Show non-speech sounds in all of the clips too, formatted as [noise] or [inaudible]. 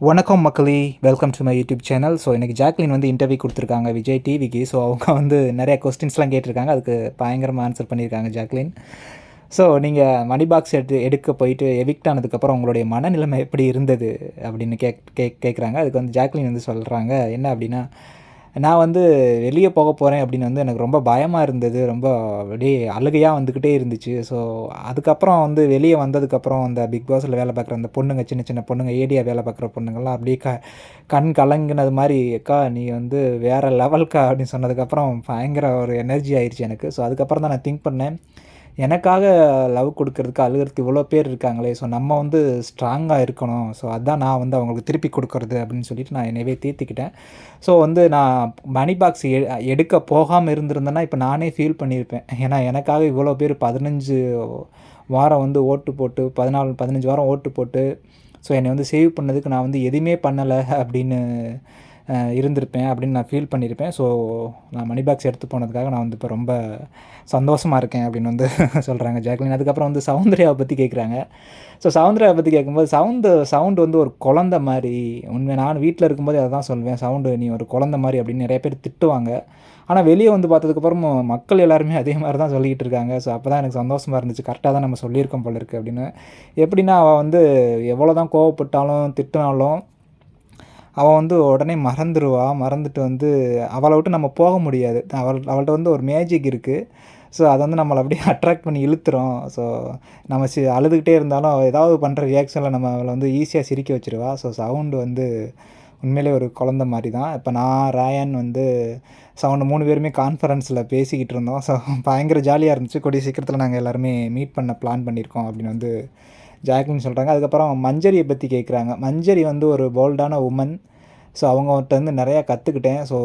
வணக்கம் மக்களே welcome to my YouTube channel so எனக்கு ஜாக்லின் வந்து இன்டர்வியூ கொடுத்துருக்காங்க விஜய் டிவிக்கு ஸோ அவங்க வந்து நிறைய கொஸ்டின்ஸ்லாம் கேட்டிருக்காங்க. அதுக்கு பயங்கரமாக ஆன்சர் பண்ணியிருக்காங்க ஜாக்லின். ஸோ நீங்கள் மணி பாக்ஸ் எடுத்து எடுக்க போயிட்டு எவிக்ட் ஆனதுக்கப்புறம் உங்களுடைய மனநிலைமை எப்படி இருந்தது அப்படின்னு கேக் கேக் கேட்குறாங்க அதுக்கு வந்து ஜாக்லின் வந்து சொல்கிறாங்க என்ன அப்படின்னா நான் வந்து வெளியே போக போகிறேன் அப்படின்னு வந்து எனக்கு ரொம்ப பயமாக இருந்தது. ரொம்ப அப்படியே அழுகையாக வந்துக்கிட்டே இருந்துச்சு. ஸோ அதுக்கப்புறம் வந்து வெளியே வந்ததுக்கப்புறம் அந்த பிக் பாஸில் வேலை பார்க்குற அந்த பொண்ணுங்க சின்ன சின்ன பொண்ணுங்க ஏடியா வேலை பார்க்குற பொண்ணுங்கள்லாம் அப்படியே க கண் கலங்கினது மாதிரி அக்கா நீ வந்து வேறு லெவல்க்கா அப்படின்னு சொன்னதுக்கப்புறம் பயங்கர ஒரு எனர்ஜி ஆயிடுச்சு எனக்கு. ஸோ அதுக்கப்புறம் தான் நான் திங்க் பண்ணேன். எனக்காக லவ் கொடுக்கறதுக்கு அழுகிறதுக்கு இவ்வளோ பேர் இருக்காங்களே ஸோ நம்ம வந்து ஸ்ட்ராங்காக இருக்கணும். ஸோ அதான் நான் வந்து அவங்களுக்கு திருப்பி கொடுக்குறது அப்படின்னு சொல்லிட்டு நான் என்னவே தீர்த்திக்கிட்டேன் ஸோ வந்து நான் மணி பாக்ஸ் எ எடுக்க போகாமல் இருந்திருந்தேன்னா இப்போ நானே ஃபீல் பண்ணியிருப்பேன். ஏன்னா எனக்காக இவ்வளோ பேர் பதினஞ்சு வாரம் வந்து ஓட்டு போட்டு பதினாலு பதினஞ்சு வாரம் ஓட்டு போட்டு ஸோ என்னை வந்து சேவ் பண்ணதுக்கு நான் வந்து எதுவுமே பண்ணலை அப்படின்னு இருந்திருப்பேன் அப்படின்னு நான் ஃபீல் பண்ணியிருப்பேன். ஸோ நான் மணி பாக்ஸ் எடுத்து போனதுக்காக நான் வந்து இப்போ ரொம்ப சந்தோஷமாக இருக்கேன் அப்படின்னு வந்து [laughs] சொல்கிறாங்க ஜாக்லின். அதுக்கப்புறம் வந்து சௌந்தர்யாவை பற்றி கேட்குறாங்க ஸோ சௌந்தர்யாவை பற்றி கேட்கும்போது சவுண்டு சவுண்டு வந்து ஒரு குழந்த மாதிரி. உண்மை நான் வீட்டில் இருக்கும்போது அதை தான் சொல்வேன். சவுண்டு நீ ஒரு குழந்த மாதிரி அப்படின்னு நிறைய பேர் திட்டுவாங்க. ஆனால் வெளியே வந்து பார்த்ததுக்கப்புறம் மக்கள் எல்லாருமே அதே மாதிரி தான் சொல்லிக்கிட்டு இருக்காங்க. ஸோ அப்போ தான் எனக்கு சந்தோஷமாக இருந்துச்சு. கரெக்டாக தான் நம்ம சொல்லியிருக்கோம் போல இருக்குது அப்படின்னு. எப்படின்னா அவள் வந்து எவ்வளோ தான் கோவப்பட்டாலும் திட்டினாலும் அவள் வந்து உடனே மறந்துடுவா மறந்துட்டு வந்து அவளை விட்டு நம்ம போக முடியாது. அவள் அவள்கிட்ட வந்து ஒரு மேஜிக் இருக்குது ஸோ அதை வந்து நம்மளை அப்படியே [laughs] அட்ராக்ட் பண்ணி இழுத்துறோம் ஸோ நம்ம சி அழுதுகிட்டே இருந்தாலும் ஏதாவது பண்ணுற ரியாக்ஷனில் நம்ம அவளை வந்து ஈஸியாக சிரிக்க வச்சுருவா. ஸோ சவுண்டு வந்து உண்மையிலே ஒரு குழந்த மாதிரி தான். இப்போ நான் ராயன் வந்து சவுண்டு மூணு பேருமே கான்ஃபரன்ஸில் பேசிக்கிட்டு இருந்தோம். ஸோ [laughs] பயங்கர ஜாலியாக இருந்துச்சு. கூடிய சீக்கிரத்தில் நாங்கள் எல்லாருமே மீட் பண்ண பிளான் பண்ணியிருக்கோம் அப்படின்னு வந்து ஜாக்லின் சொல்கிறாங்க அதுக்கப்புறம் மஞ்சரியை பற்றி கேட்குறாங்க மஞ்சரி வந்து ஒரு போல்டான உமன் ஸோ அவங்ககிட்ட வந்து நிறையா கற்றுக்கிட்டேன் ஸோ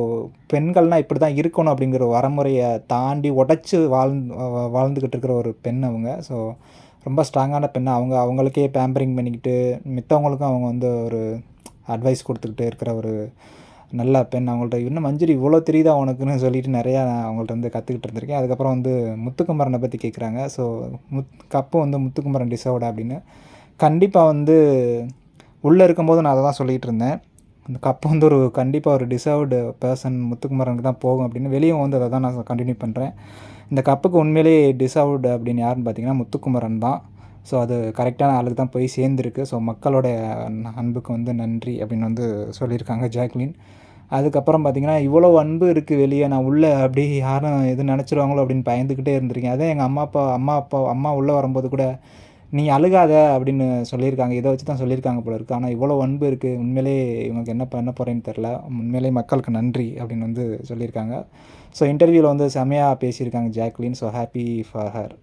பெண்கள்னால் இப்படி தான் இருக்கணும் அப்படிங்கிற வரமுறையை தாண்டி உடச்சி வாழ்ந்து வாழ்ந்துக்கிட்டு இருக்கிற ஒரு பெண் அவங்க. ஸோ ரொம்ப ஸ்ட்ராங்கான பெண் அவங்க அவங்களுக்கே பேம்பரிங் பண்ணிக்கிட்டு மித்தவங்களுக்கும் அவங்க வந்து ஒரு அட்வைஸ் கொடுத்துக்கிட்டு இருக்கிற ஒரு நல்ல பெண் அவங்கள்ட்ட இன்னும் மஞ்சரி இவ்வளோ தெரியுதா உனக்குன்னு சொல்லிட்டு நிறையா நான் அவங்கள்ட்ட வந்து கற்றுக்கிட்டு இருந்திருக்கேன். அதுக்கப்புறம் வந்து முத்துக்குமரனை பற்றி கேட்குறாங்க ஸோ முத் கப்பு வந்து முத்துக்குமரன் டிசர்வ்டா அப்படின்னு. கண்டிப்பாக வந்து உள்ளே இருக்கும்போது நான் அதை தான் சொல்லிகிட்டு இருந்தேன். அந்த கப்பு வந்து ஒரு கண்டிப்பாக ஒரு டிசர்வ்டு பர்சன் முத்துக்குமரனுக்கு தான் போகும் அப்படின்னு. வெளியே வந்து அதை தான் நான் கண்டினியூ பண்ணுறேன் இந்த கப்புக்கு உண்மையிலேயே டிசர்வ்டு அப்படின்னு யாருன்னு பார்த்தீங்கன்னா முத்துக்குமரன் தான். ஸோ அது கரெக்டான ஆளுக்கு தான் போய் சேர்ந்துருக்கு. ஸோ மக்களோட அன்புக்கு வந்து நன்றி அப்படின்னு வந்து சொல்லியிருக்காங்க ஜாக்லின். அதுக்கப்புறம் பார்த்தீங்கன்னா இவ்வளோ அன்பு இருக்குது வெளியே நான் உள்ளே அப்படி யாரும் எது நினச்சிருவாங்களோ அப்படின்னு பயந்துக்கிட்டே இருந்திருக்கேன் அதே எங்கள் அம்மா அப்பா அம்மா அப்பா அம்மா உள்ளே வரும்போது கூட நீ அழுகாத அப்படின்னு சொல்லியிருக்காங்க. இதை வச்சு தான் சொல்லியிருக்காங்க போல இருக்குது ஆனால் இவ்வளோ அன்பு இருக்குது உண்மையிலே இவங்களுக்கு என்ன பண்ண போகிறேன்னு தெரில உண்மையிலே மக்களுக்கு நன்றி அப்படின்னு வந்து சொல்லியிருக்காங்க. ஸோ இன்டர்வியூவில் வந்து செமையாக பேசியிருக்காங்க Jacqueline. So happy for her